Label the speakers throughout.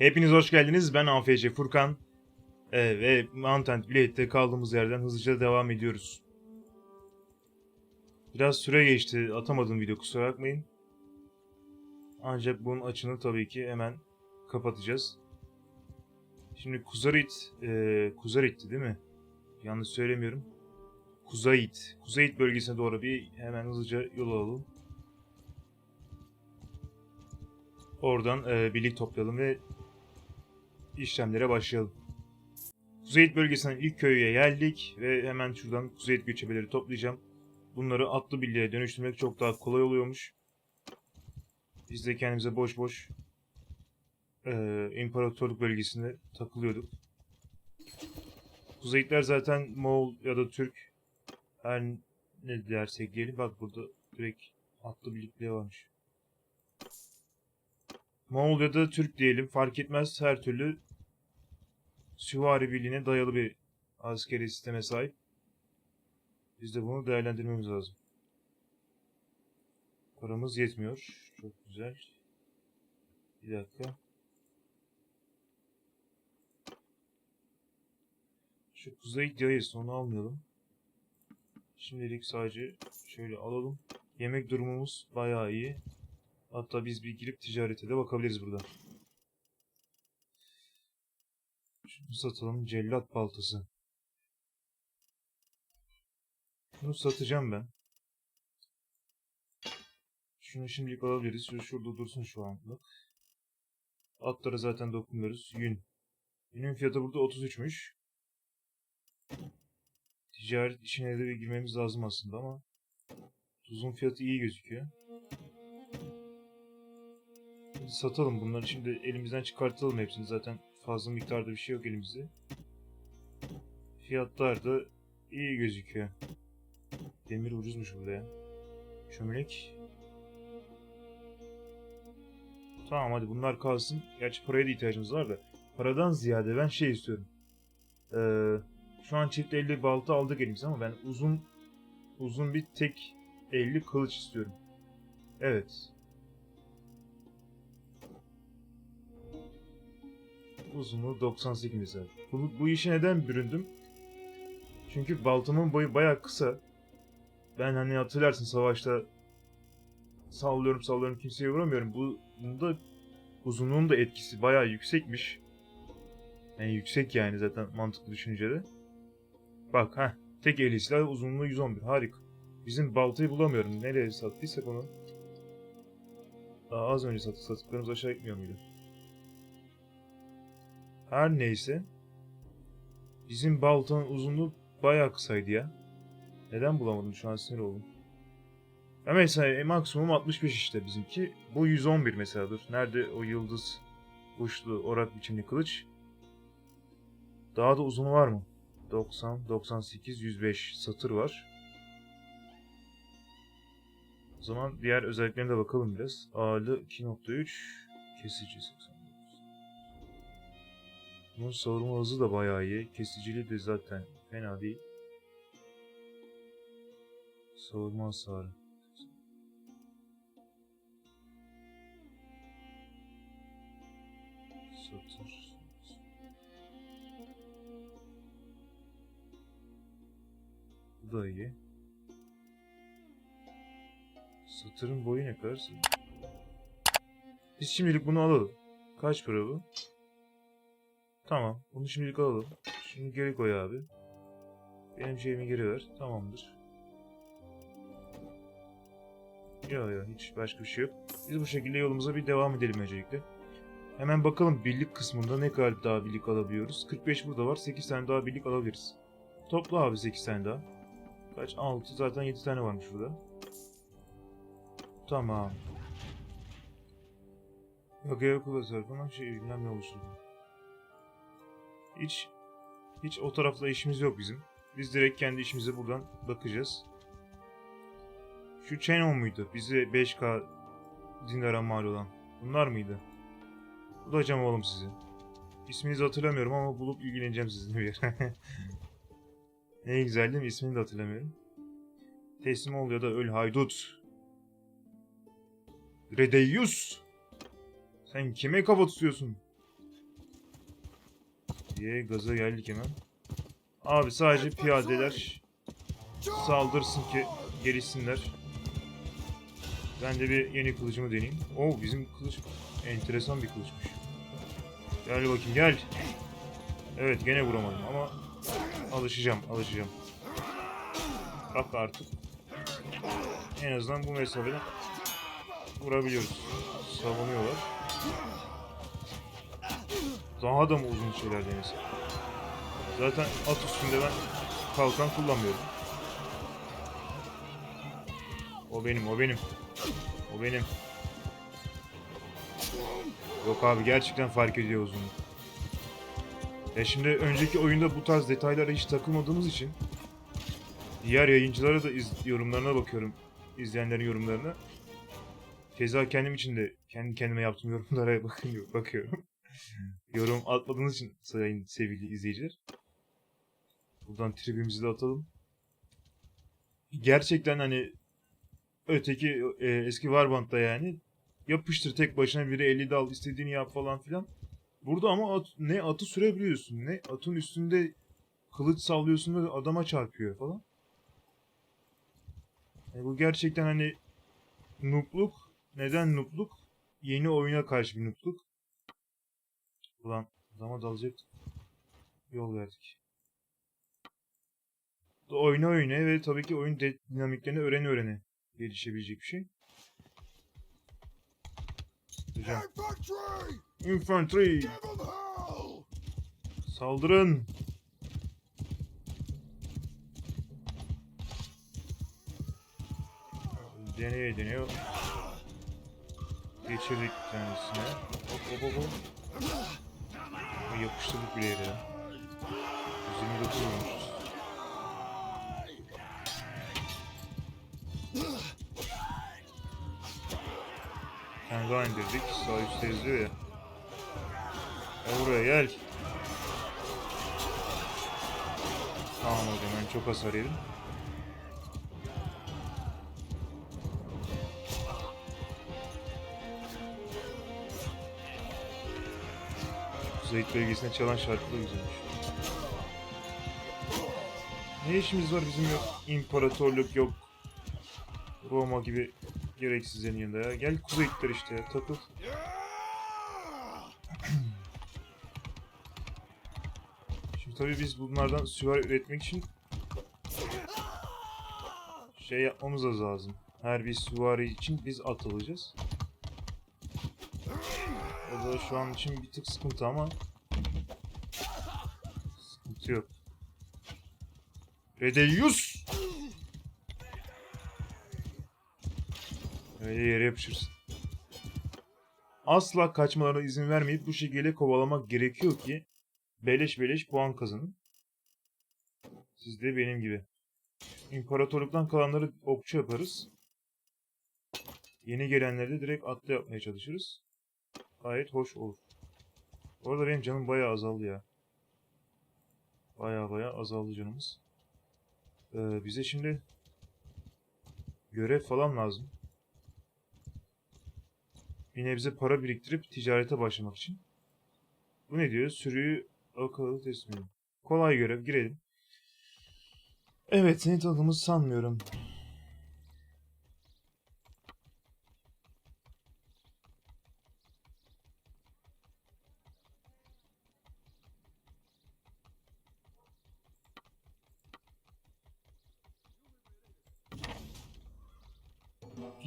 Speaker 1: Hepiniz hoş geldiniz. Ben AFC Furkan. Ee, ve Mountain Blade'de kaldığımız yerden hızlıca devam ediyoruz. Biraz süre geçti. Atamadım video kusura bakmayın. Ancak bunun açını tabii ki hemen kapatacağız. Şimdi Kuzarit, e, Kuzarit'ti değil mi? Yanlış söylemiyorum. Kuzayit. Kuzayit bölgesine doğru bir hemen hızlıca yol alalım. Oradan e, birlik toplayalım ve işlemlere başlayalım. Kuzeyit bölgesinden ilk köye geldik ve hemen şuradan Kuzeyit göçebeleri toplayacağım. Bunları atlı birliğe dönüştürmek çok daha kolay oluyormuş. Biz de kendimize boş boş e, imparatorluk bölgesinde takılıyorduk. Kuzeyitler zaten Moğol ya da Türk her ne dersek diyelim. Bak burada direkt atlı birlikleri varmış. Moğol ya da Türk diyelim fark etmez her türlü süvari birliğine dayalı bir askeri sisteme sahip. Biz de bunu değerlendirmemiz lazım. Paramız yetmiyor. Çok güzel. Bir dakika. Şu kuzey yayız onu almayalım. Şimdilik sadece şöyle alalım. Yemek durumumuz bayağı iyi. Hatta biz bir girip ticarete de bakabiliriz burada. Şunu satalım. Cellat baltası. Şunu satacağım ben. Şunu şimdilik alabiliriz. Şu şurada dursun şu anlık. Atlara zaten dokunmuyoruz. Yün. Yünün fiyatı burada 33'müş. Ticaret işine de girmemiz lazım aslında ama tuzun fiyatı iyi gözüküyor. Şimdi satalım bunları şimdi elimizden çıkartalım hepsini zaten fazla miktarda bir şey yok elimizde. Fiyatlar da iyi gözüküyor. Demir ucuzmuş burada ya. Çömlek. Tamam hadi bunlar kalsın. Gerçi paraya da ihtiyacımız var da. Paradan ziyade ben şey istiyorum. Ee, şu an çift elli balta aldık elimize ama ben uzun uzun bir tek elli kılıç istiyorum. Evet. Uzunluğu 98 mesela. Bu, bu işe neden büründüm? Çünkü baltamın boyu baya kısa. Ben hani hatırlarsın savaşta sallıyorum sallıyorum kimseye vuramıyorum. Bu bunda uzunluğun da etkisi baya yüksekmiş. Yani yüksek yani zaten mantıklı düşününce de. Bak ha tek eli silah uzunluğu 111 harika. Bizim baltayı bulamıyorum. Nereye sattıysak onu. Daha az önce sattık. Sattıklarımız aşağı gitmiyor muydu? Her neyse. Bizim baltanın uzunluğu bayağı kısaydı ya. Neden bulamadım şu an sinir oldum. Ya mesela e, maksimum 65 işte bizimki. Bu 111 mesela dur. Nerede o yıldız uçlu orak biçimli kılıç? Daha da uzunu var mı? 90, 98, 105 satır var. O zaman diğer özelliklerine de bakalım biraz. Ağırlığı 2.3, kesici 89. Bunun savurma hızı da bayağı iyi. Kesiciliği de zaten fena değil. Savurma hasarı. Satır. Bu da iyi. Satırın boyu ne kadar? Biz şimdilik bunu alalım. Kaç para bu? Tamam. Bunu şimdilik alalım. Şimdi geri koy abi. Benim şeyimi geri ver. Tamamdır. Yok yok hiç başka bir şey yok. Biz bu şekilde yolumuza bir devam edelim öncelikle. Hemen bakalım birlik kısmında ne kadar daha birlik alabiliyoruz. 45 burada var. 8 tane daha birlik alabiliriz. Topla abi 8 tane daha. Kaç? 6 zaten 7 tane varmış burada. Tamam. Yok yok tarafından şey bilmem ne oluşturdu. Hiç hiç o tarafla işimiz yok bizim. Biz direkt kendi işimize buradan bakacağız. Şu Channel muydu? Bize 5K dinara mal olan. Bunlar mıydı? Bulacağım oğlum sizi. İsminizi hatırlamıyorum ama bulup ilgileneceğim sizinle bir ne güzel değil mi? İsmini de hatırlamıyorum. Teslim ol ya da öl haydut. Redeyyus! Sen kime kafa tutuyorsun? Diye gaza geldik hemen. Abi sadece piyadeler saldırsın ki gelişsinler. Ben de bir yeni kılıcımı deneyeyim. Oo bizim kılıç enteresan bir kılıçmış. Gel bakayım gel. Evet gene vuramadım ama alışacağım alışacağım. Bak artık. En azından bu mesafeden vurabiliyoruz. Savunuyorlar. Daha da mı uzun şeyler denesin? Zaten at üstünde ben kalkan kullanmıyorum. O benim, o benim. O benim. Yok abi gerçekten fark ediyor uzunluk. Ya şimdi önceki oyunda bu tarz detaylara hiç takılmadığımız için diğer yayıncılara da iz- yorumlarına bakıyorum. izleyenlerin yorumlarına. Keza kendim için de kendi kendime yaptığım yorumlara bakın bakıyorum. Yorum atmadığınız için sayın sevgili izleyiciler. Buradan tribimizi de atalım. Gerçekten hani öteki e, eski Warband'da yani yapıştır tek başına biri 50 dal istediğini yap falan filan. Burada ama at- ne atı sürebiliyorsun ne atın üstünde kılıç sallıyorsun ve adama çarpıyor falan. E, bu gerçekten hani nupluk. Neden nupluk? Yeni oyuna karşı bir nupluk. Ulan adama dalacak yol verdik. Oyna oyna ve tabii ki oyun dinamiklerini öğrene öğrene gelişebilecek bir şey. Hocam.
Speaker 2: Infantry!
Speaker 1: Saldırın! Deneye deniyor. Geçirdik tanesine. Hop hop hop hop. Ama Yapıştırdık bile yere. 129 olmuşuz. Bir tane daha indirdik. Sağ üstte yazıyor ya. Gel buraya gel. Tamam hocam ben çok hasar yedim. Zeyt bölgesine çalan şarkı da güzelmiş. Ne işimiz var bizim yok? İmparatorluk yok. Roma gibi gereksizlerin yanında ya. Gel Kuzeyitler işte ya takıl. Şimdi tabii biz bunlardan süvari üretmek için şey yapmamız lazım. Her bir süvari için biz at alacağız. O şu an için bir tık sıkıntı ama sıkıntı yok. Redeyus! Öyle yere yapışırsın. Asla kaçmalarına izin vermeyip bu şekilde kovalamak gerekiyor ki beleş beleş puan kazanın. Siz de benim gibi. İmparatorluktan kalanları okçu yaparız. Yeni gelenleri de direkt atlı yapmaya çalışırız. Gayet hoş olur. Bu arada benim canım bayağı azaldı ya. Bayağı bayağı azaldı canımız. Ee, bize şimdi görev falan lazım. Bir nebze para biriktirip ticarete başlamak için. Bu ne diyor? Sürüyü akıllı teslim edin. Kolay görev. Girelim. Evet seni tanıdığımızı sanmıyorum.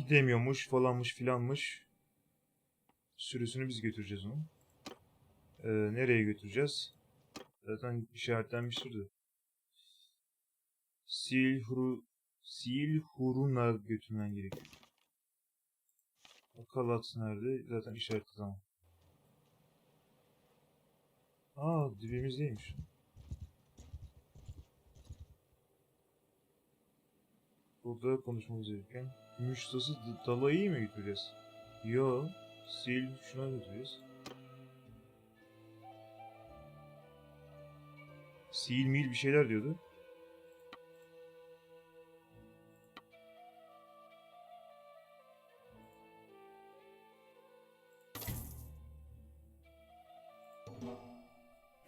Speaker 1: Gidemiyormuş falanmış filanmış. Sürüsünü biz götüreceğiz onu. Ee, nereye götüreceğiz? Zaten işaretlenmiştir de. Silhuru Silhurun'a götürmen gerekiyor. Akalat nerede? Zaten işaretli tamam. Aa dibimizdeymiş. Burada konuşmamız gereken. Gümüş tası D- Dalayı'yı mı götüreceğiz? Yo. Sil şuna götüreceğiz. Sil mil bir şeyler diyordu.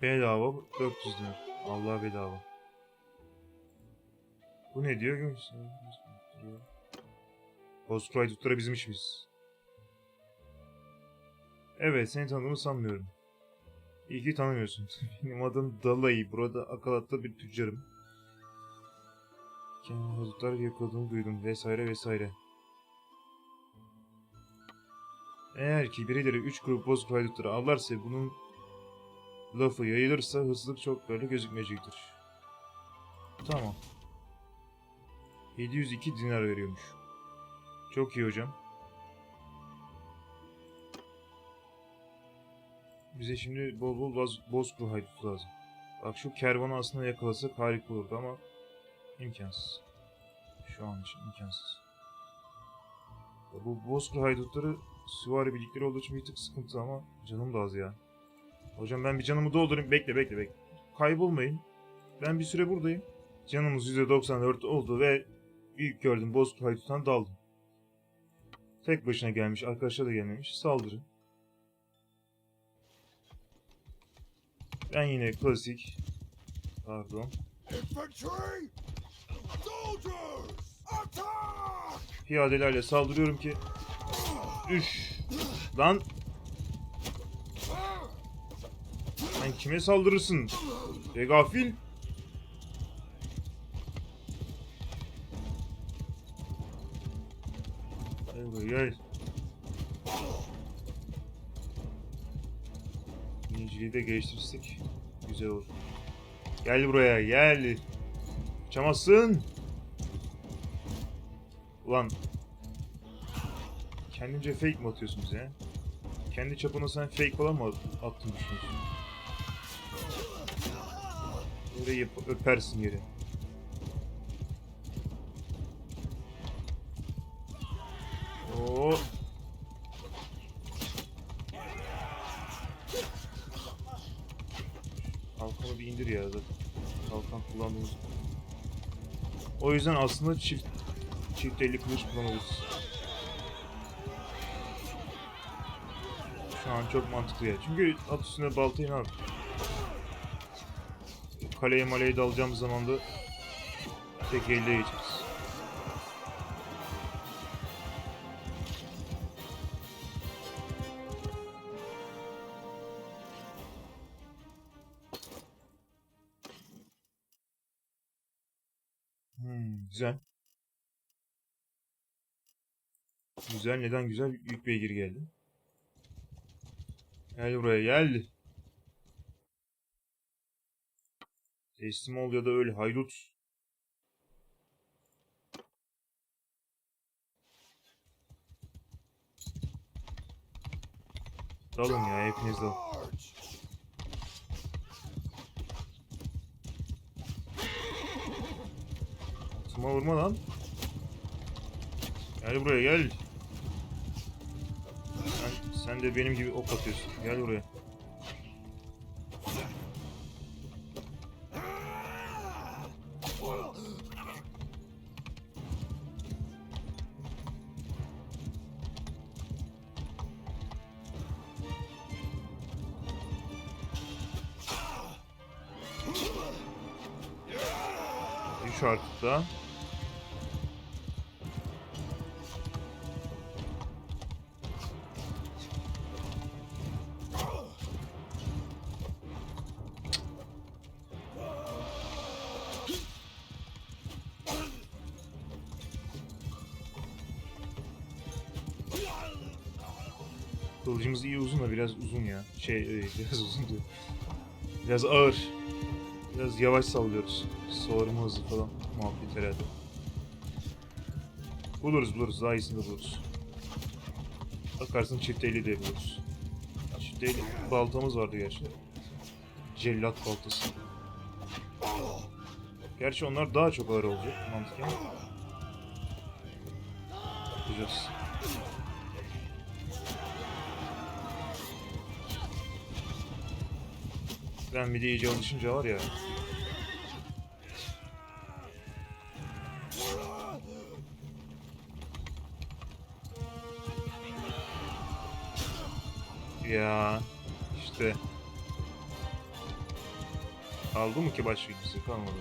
Speaker 1: Bedava 400 lira. Allah bedava. Bu ne diyor? Ghostwriter tutları bizim işimiz. Evet, seni tanıdığımı sanmıyorum. İyi ki tanımıyorsun. Benim adım Dalai. Burada akalatta bir tüccarım. Kendimi hazırlar yakaladığını duydum vesaire vesaire. Eğer ki birileri 3 grup boz haydutları avlarsa bunun lafı yayılırsa hırsızlık çok böyle gözükmeyecektir. Tamam. 702 dinar veriyormuş. Çok iyi hocam. Bize şimdi bol bol boz, bozkuru haydutu lazım. Bak şu kervanı aslında yakalasak harika olurdu ama imkansız. Şu an için imkansız. Bu bozkuru haydutları süvari birlikleri olduğu için bir tık sıkıntı ama canım da az ya. Hocam ben bir canımı doldurayım. Bekle bekle bekle. Kaybolmayın. Ben bir süre buradayım. Canımız %94 oldu ve ilk gördüm bozkuru hayduttan daldım. Tek başına gelmiş. Arkadaşlar da gelmemiş. Saldırın. Ben yine klasik. Pardon. Piyadelerle saldırıyorum ki. Üş. Lan. Sen kime saldırırsın? Be gafil. Gel. Biniciyi de geliştirirsek güzel olur. Gel buraya gel. Kaçamazsın. Ulan. Kendince fake mi atıyorsun bize? Kendi çapına sen fake falan mı at- attın düşünüyorsun? Öyle yap öpersin yeri. Yüzden aslında çift çift elli kılıç kullanabiliriz. Şu an çok mantıklı ya. Çünkü at üstüne baltayı ne? Kaleye maleye dalacağımız zaman da tek elle geçeriz. Güzel. Güzel. Neden güzel? Yük beygir geldi. Gel buraya gel. Teslim ol ya da öl haydut. Dalın ya hepiniz dal. Tuma vurma lan. Gel buraya gel. Sen, sen de benim gibi ok atıyorsun. Gel buraya. Kılıcımız iyi uzun da biraz uzun ya. Şey e, biraz uzun diyor. Biraz ağır. Biraz yavaş sallıyoruz. Soğurma hızı falan muhabbet herhalde. Buluruz buluruz daha iyisini de buluruz. Bakarsın çift eli de buluruz. Çift eli baltamız vardı gerçi. Cellat baltası. Gerçi onlar daha çok ağır olacak mantıken. Bakacağız. Ben bir de iyice alışınca var ya. Ya işte Kaldı mı ki başka kimse? Kalmadı.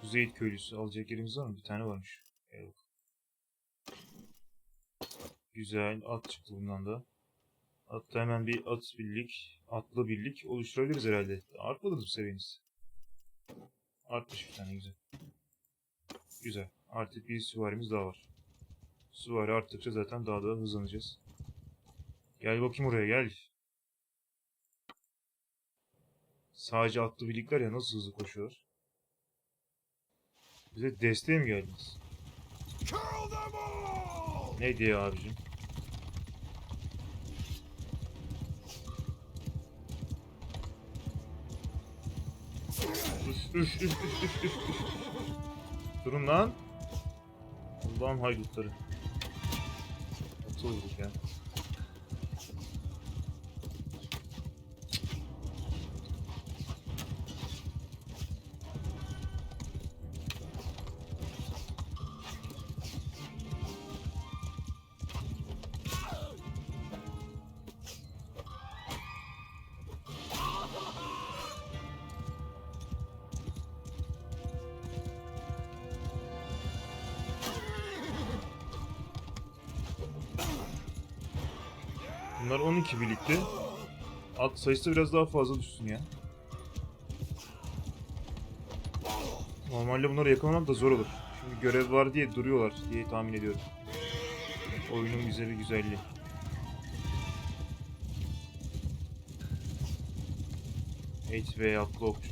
Speaker 1: Kuzeyit köylüsü alacak yerimiz var mı? Bir tane varmış. Evet. Güzel. At çıktı bundan da. Hatta hemen bir at birlik, atlı birlik oluşturabiliriz herhalde. Artmadı bu seviyeniz. Artmış bir tane güzel. Güzel. Artık bir süvarimiz daha var. Süvari arttıkça zaten daha da hızlanacağız. Gel bakayım oraya gel. Sadece atlı birlikler ya nasıl hızlı koşuyor. Bize desteğe mi geldiniz?
Speaker 2: Kill them all!
Speaker 1: Ne diye abicim? Üf, üf, üf, üf, üf, üf. Durun lan. Allah'ın haydutları. Atı vurduk ya. Bunlar 12 birlikte. At sayısı biraz daha fazla düşsün ya. Normalde bunları yakalamak da zor olur. Şimdi görev var diye duruyorlar diye tahmin ediyorum. Oyunun bir güzelliği. H ve atlı okçu.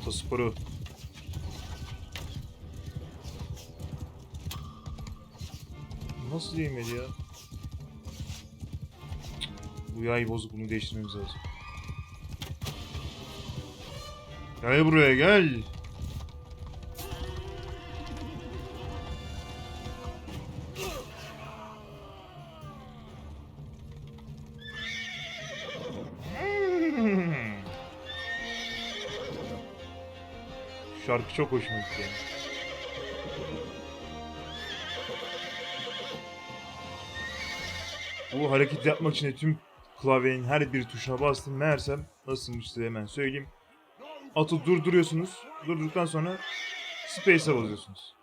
Speaker 1: Atasporu. Nasıl değmedi ya? Bu yay bozuk bunu değiştirmemiz lazım. Gel buraya gel. Şarkı çok hoşuma gitti. Bu hareket yapmak için tüm klavyenin her bir tuşuna bastım. Meğersem nasılmış size hemen söyleyeyim. Atı durduruyorsunuz. Durdurduktan sonra Space'e basıyorsunuz.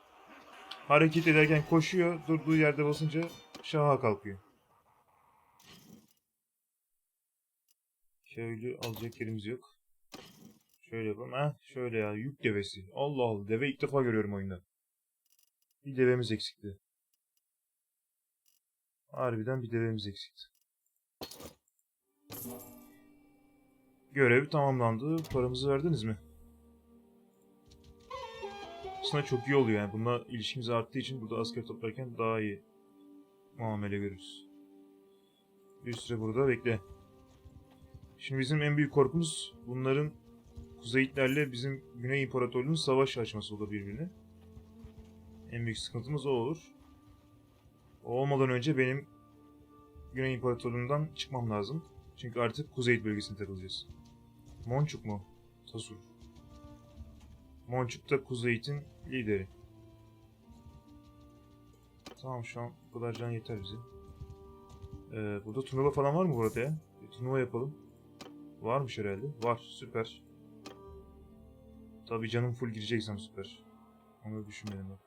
Speaker 1: Hareket ederken koşuyor. Durduğu yerde basınca şaha kalkıyor. Şöyle alacak yerimiz yok. Şöyle yapalım. Heh, şöyle ya. Yük devesi. Allah Allah. Deve ilk defa görüyorum oyunda. Bir devemiz eksikti. Harbiden bir devemiz eksikti. Görev tamamlandı. Paramızı verdiniz mi? Aslında çok iyi oluyor yani. Bununla ilişkimiz arttığı için burada asker toplarken daha iyi muamele görürüz. Bir süre burada bekle. Şimdi bizim en büyük korkumuz bunların Kuzeyitlerle bizim Güney İmparatorluğu'nun savaş açması olur birbirine. En büyük sıkıntımız o olur. O olmadan önce benim Güney İmparatorluğu'ndan çıkmam lazım. Çünkü artık Kuzey bölgesine takılacağız. Monçuk mu? Tasur. Monçuk da Kuzeyit'in lideri. Tamam şu an bu kadar can yeter bize. Ee, burada turnuva falan var mı burada ya? Bir turnuva yapalım. Varmış herhalde. Var. Süper. Tabii canım full gireceksem süper. Onu düşünmedim bak.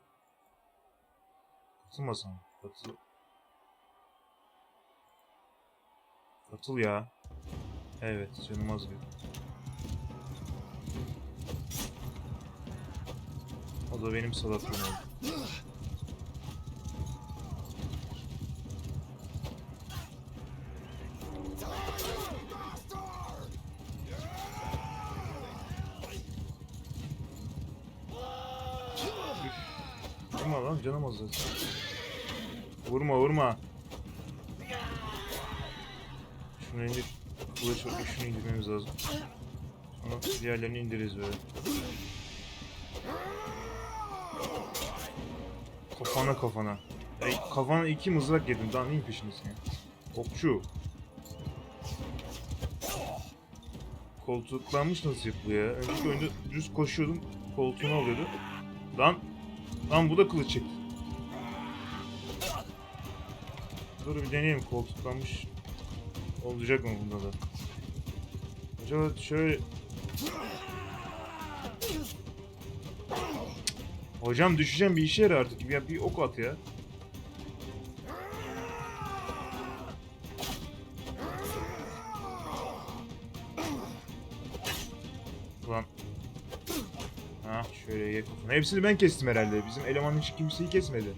Speaker 1: Katılmasam. Katıl. Katıl ya. Evet canım az bir. O da benim salaklığım oldu. Vurma lan canım az zaten. Vurma vurma. Şunu indir. Kılıç bakayım şunu indirmemiz lazım. Sonra diğerlerini indiririz böyle. Kafana kafana. Ey, kafana iki mızrak yedim. Daha neyin peşindesin? Okçu. Koltuklanmış nasıl yapılıyor ya? Önceki oyunda düz koşuyordum. Koltuğunu alıyordu. Lan. Lan bu da kılıç çekti. Dur bir deneyeyim koltuklanmış olacak mı bunda da? Acaba şöyle... Hocam düşeceğim bir işe yarar artık. Ya bir ok at ya. Ulan. Ha şöyle kafana. Hepsini ben kestim herhalde. Bizim eleman hiç kimseyi kesmedi.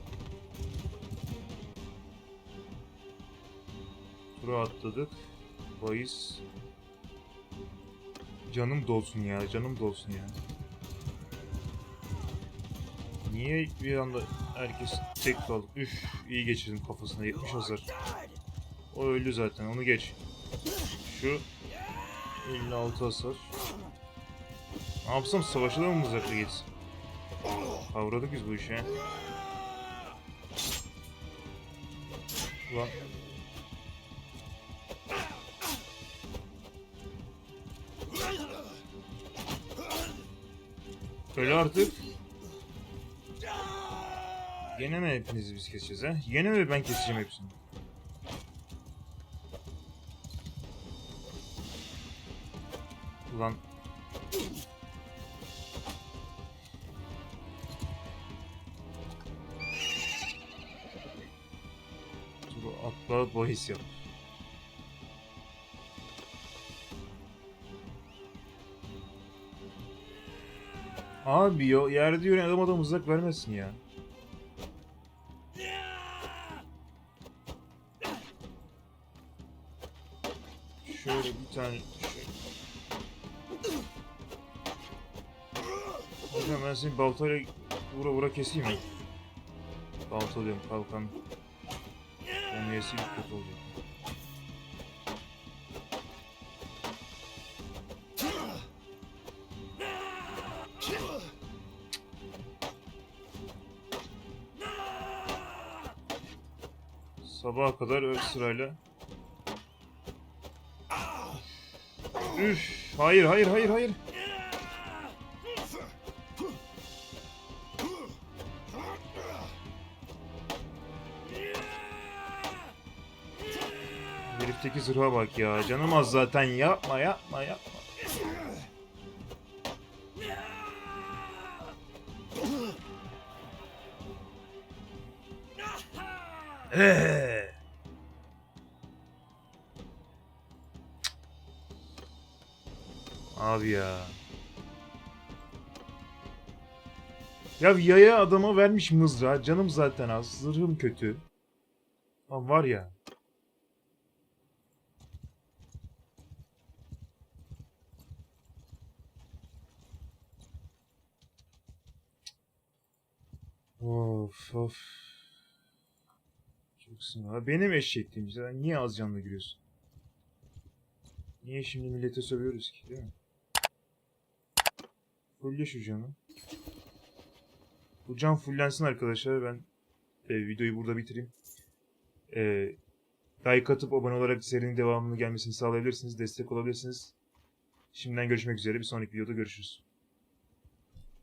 Speaker 1: Atladık. Bahis. Canım dolsun ya, canım dolsun ya. Niye bir anda herkes tek kaldı? Üf, iyi geçirdim kafasına 70 hasar. O öldü zaten, onu geç. Şu 56 hasar. Ne yapsam savaşa da mı mızrakla geçsin? Kavradık biz bu işi he. Ulan Öyle artık. Gene mi hepinizi biz keseceğiz ha? Gene mi ben keseceğim hepsini? Ulan. Dur atla bahis yap. Abi yo yerde yürüyen adam adam uzak vermesin ya. Şöyle bir tane. Hocam ben seni baltayla vura vura keseyim mi? Balta diyorum kalkan. Yani yesi kötü olacak. Sabaha kadar öl sırayla. Üf, hayır hayır hayır hayır. Herifteki zırha bak ya. Canım az zaten. Yapma yapma yapma. Eee. Ya yaya adama vermiş mızrağı. Canım zaten az. Zırhım kötü. Lan var ya. Of of. Çok sinir. Benim eşekliğim. Sen niye az canlı giriyorsun? Niye şimdi millete sövüyoruz ki değil mi? Fulle şu canı. Bu can fullensin arkadaşlar. Ben e, videoyu burada bitireyim. E, like atıp abone olarak serinin devamını gelmesini sağlayabilirsiniz. Destek olabilirsiniz. Şimdiden görüşmek üzere. Bir sonraki videoda görüşürüz.